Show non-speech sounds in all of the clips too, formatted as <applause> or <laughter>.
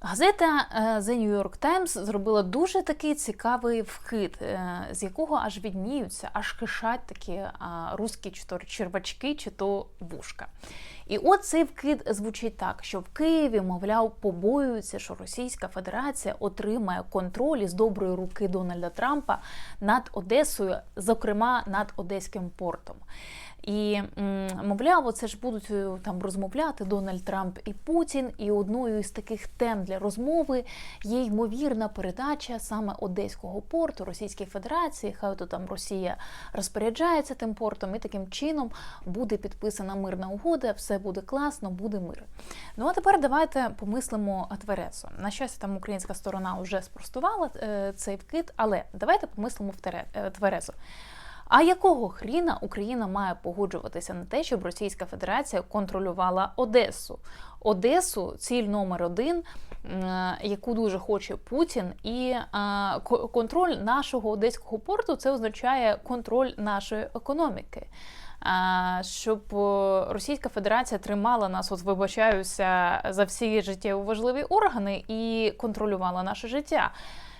Газета е, The New York Times зробила дуже такий цікавий вхид, е, з якого аж відніються, аж кишать такі а, русські чи то червачки, чи то вушка. І от цей вкид звучить так, що в Києві, мовляв, побоюються, що Російська Федерація отримає контроль із доброї руки Дональда Трампа над Одесою, зокрема над Одеським портом. І мовляв, це ж будуть е, там розмовляти Дональд Трамп і Путін. І одною із таких тем для розмови є ймовірна передача саме Одеського порту Російській Федерації. Хай то там Росія розпоряджається тим портом, і таким чином буде підписана мирна угода, все буде класно, буде мир. Ну а тепер давайте помислимо тверезо. На щастя, там українська сторона вже спростувала е, цей вкид, але давайте помислимо в тере- е, тверезо. А якого хріна Україна має погоджуватися на те, щоб Російська Федерація контролювала Одесу? Одесу ціль номер один, яку дуже хоче Путін, і е, контроль нашого одеського порту це означає контроль нашої економіки. Щоб е, Російська Федерація тримала нас, от вибачаюся, за всі життєво важливі органи і контролювала наше життя.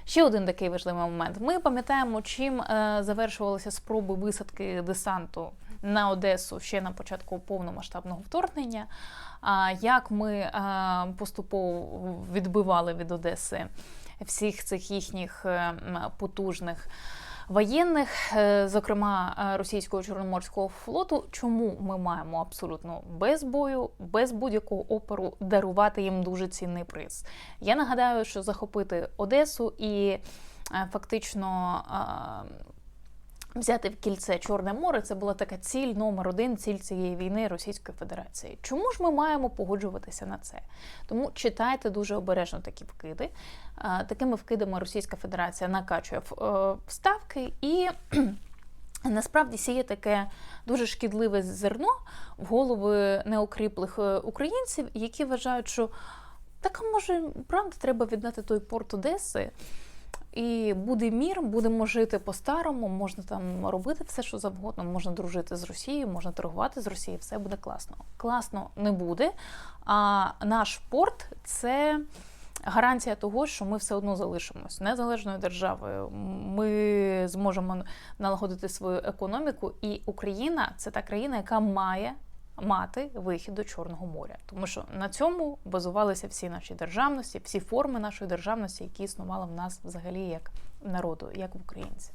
Ще один такий важливий момент. Ми пам'ятаємо, чим е, завершувалися спроби висадки десанту на Одесу ще на початку повномасштабного вторгнення. А як ми е, поступово відбивали від Одеси всіх цих їхніх е, потужних. Воєнних, е, зокрема е, російського чорноморського флоту, чому ми маємо абсолютно без бою, без будь-якого опору дарувати їм дуже цінний приз? Я нагадаю, що захопити Одесу і е, фактично взяти в кільце Чорне море це була така ціль номер один, ціль цієї війни Російської Федерації. Чому ж ми маємо погоджуватися на це? Тому читайте дуже обережно такі вкиди. Такими вкидами Російська Федерація накачує е, ставки і. <clears throat> Насправді сіє таке дуже шкідливе зерно в голови неокріплих е, українців, які вважають, що так може правда треба віддати той порт Одеси, і буде мір, будемо жити по-старому, можна там робити все, що завгодно, можна дружити з Росією, можна торгувати з Росією, все буде класно. Класно не буде. А наш порт це гарантія того, що ми все одно залишимось незалежною державою. Ми зможемо налагодити свою економіку, і Україна це та країна, яка має. Мати вихід до Чорного моря, тому що на цьому базувалися всі наші державності, всі форми нашої державності, які існували в нас взагалі як народу, як українців.